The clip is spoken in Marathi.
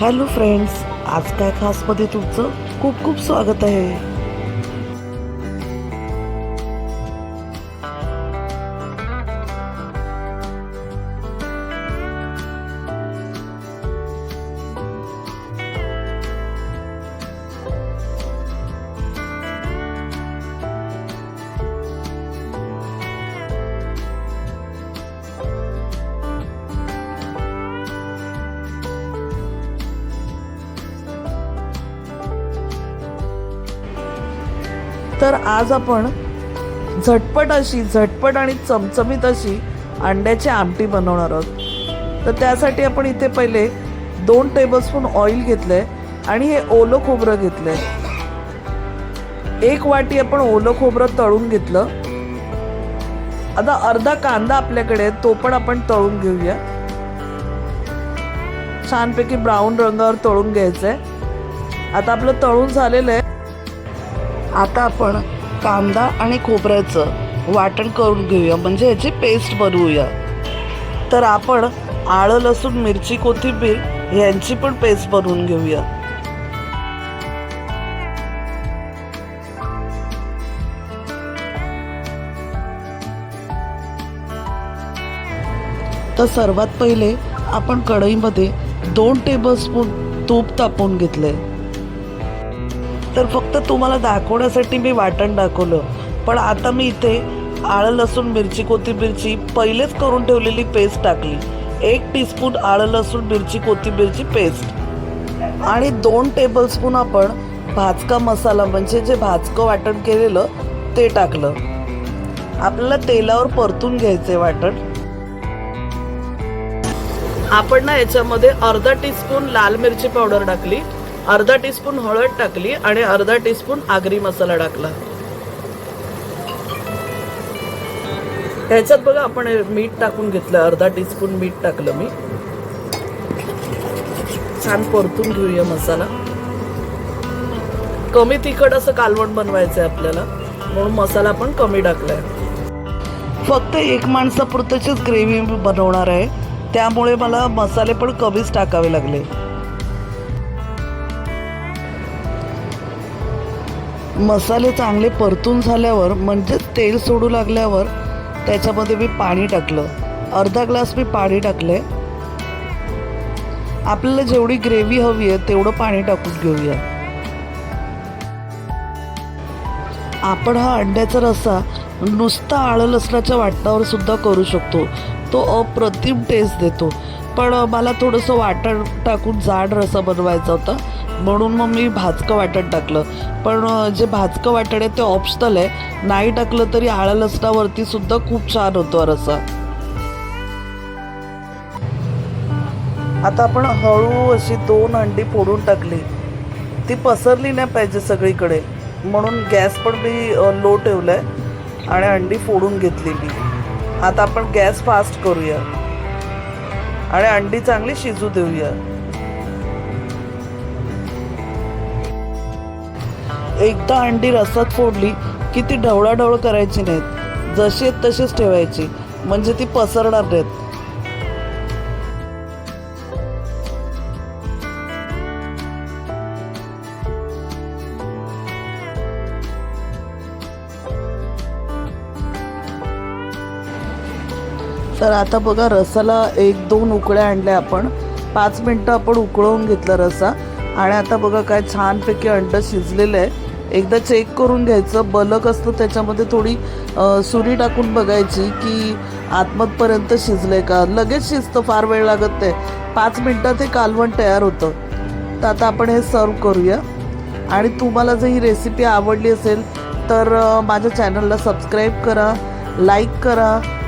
हॅलो फ्रेंड्स आज काय खासमध्ये तुमचं खूप खूप स्वागत आहे. तर आज आपण झटपट अशी झटपट आणि चमचमीत अशी अंड्याची आमटी बनवणार आहोत. तर त्यासाठी आपण इथे पहिले दोन टेबलस्पून ऑइल घेतलंय आणि हे ओलं खोबरं घेतलंय. एक वाटी आपण ओलं खोबरं तळून घेतलं. आता अर्धा कांदा आपल्याकडे आहे, तो पण आपण तळून घेऊया. छानपैकी ब्राऊन रंगावर तळून घ्यायचं आहे आता आपलं तळून झालेलं आहे. आता आपण कांदा आणि खोबऱ्याचं वाटण करून घेऊया. म्हणजे याची पेस्ट बनवूया. तर आपण आळं लसूण मिरची कोथिंबीर यांची पण पेस्ट बनवून घेऊया. तर सर्वात पहिले आपण कढईमध्ये दोन टेबलस्पून तूप तापवून घेतलंय. तर फक्त तुम्हाला दाखवण्यासाठी मी वाटण दाखवलं. पण आता मी इथे आळं लसूण मिरची कोथिंबीरची पहिलेच करून ठेवलेली पेस्ट टाकली. एक टीस्पून आळं लसूण मिरची कोथिंबीरची पेस्ट आणि दोन टेबलस्पून आपण भाजका मसाला म्हणजे जे भाजकं वाटण केलेलं ते टाकलं. आपल्याला तेलावर परतून घ्यायचे वाटण. आपण ना याच्यामध्ये अर्धा टीस्पून लाल मिरची पावडर टाकली. अर्धा टीस्पून हळद टाकली आणि अर्धा टीस्पून आगरी मसाला टाकला. ह्याच्यात बघा आपण मीठ टाकून घेतलं अर्धा टीस्पून मीठ टाकलं मी. छान परतून घेऊया मसाला. कमी तिखट असं कालवण बनवायचंय आपल्याला म्हणून मसाला पण कमी टाकलाय. फक्त एक माणसापुरतचीच ग्रेव्ही बनवणार आहे त्यामुळे मला मसाले पण कमीच टाकावे लागले. मसाले चांगले परतून झाल्यावर म्हणजे तेल सोडू लागल्यावर त्याच्यामध्ये मी पाणी टाकलं. अर्धा ग्लास मी पाणी टाकले आपल्याला जेवढी ग्रेव्ही हवी आहे तेवढं पाणी टाकून घेऊया. आपण हा अंड्याचा रस्सा नुसता आळ लसणाच्या वाटणावर सुद्धा करू शकतो. तो अप्रतिम टेस्ट देतो. पण मला थोडंसं वाटण टाकून जाड रसं बनवायचा होता. म्हणून मग मी भाजकं वाटण टाकलं. पण जे भाजकं वाटण आहे ते ऑप्शनल आहे. नाही टाकलं तरी आळं लसणावरती सुद्धा खूप छान होतो रसा आता आपण हळू अशी दोन अंडी फोडून टाकली. ती पसरली नाही पाहिजे सगळीकडे. म्हणून गॅस पण मी लो ठेवलाय आणि अंडी फोडून घेतलेली आता आपण गॅस फास्ट करूया. आणि अंडी चांगली शिजू देऊया. एकदा अंडी रसात फोडली की ती ढवळाढवळ करायची नाहीत. जशी आहेत तशीच ठेवायची. म्हणजे ती पसरणार नाहीत. तर आता बघा रसाला एक दोन उकळ्या आणल्या आपण. पाच मिनटं आपण उकळवून घेतलं रसा. आणि आता बघा काय छानपैकी अंडं शिजलेलं आहे. एकदा चेक करून घ्यायचं. बलक असतं त्याच्यामध्ये थोडी सुरी टाकून बघायची की आतमधपर्यंत शिजलंय का. लगेच शिजतं फार वेळ लागत नाही. पाच मिनटात हे कालवण तयार होतं. तर आता आपण हे सर्व करूया. आणि तुम्हाला जर ही रेसिपी आवडली असेल तर माझ्या चॅनलला सबस्क्राईब करा लाईक करा.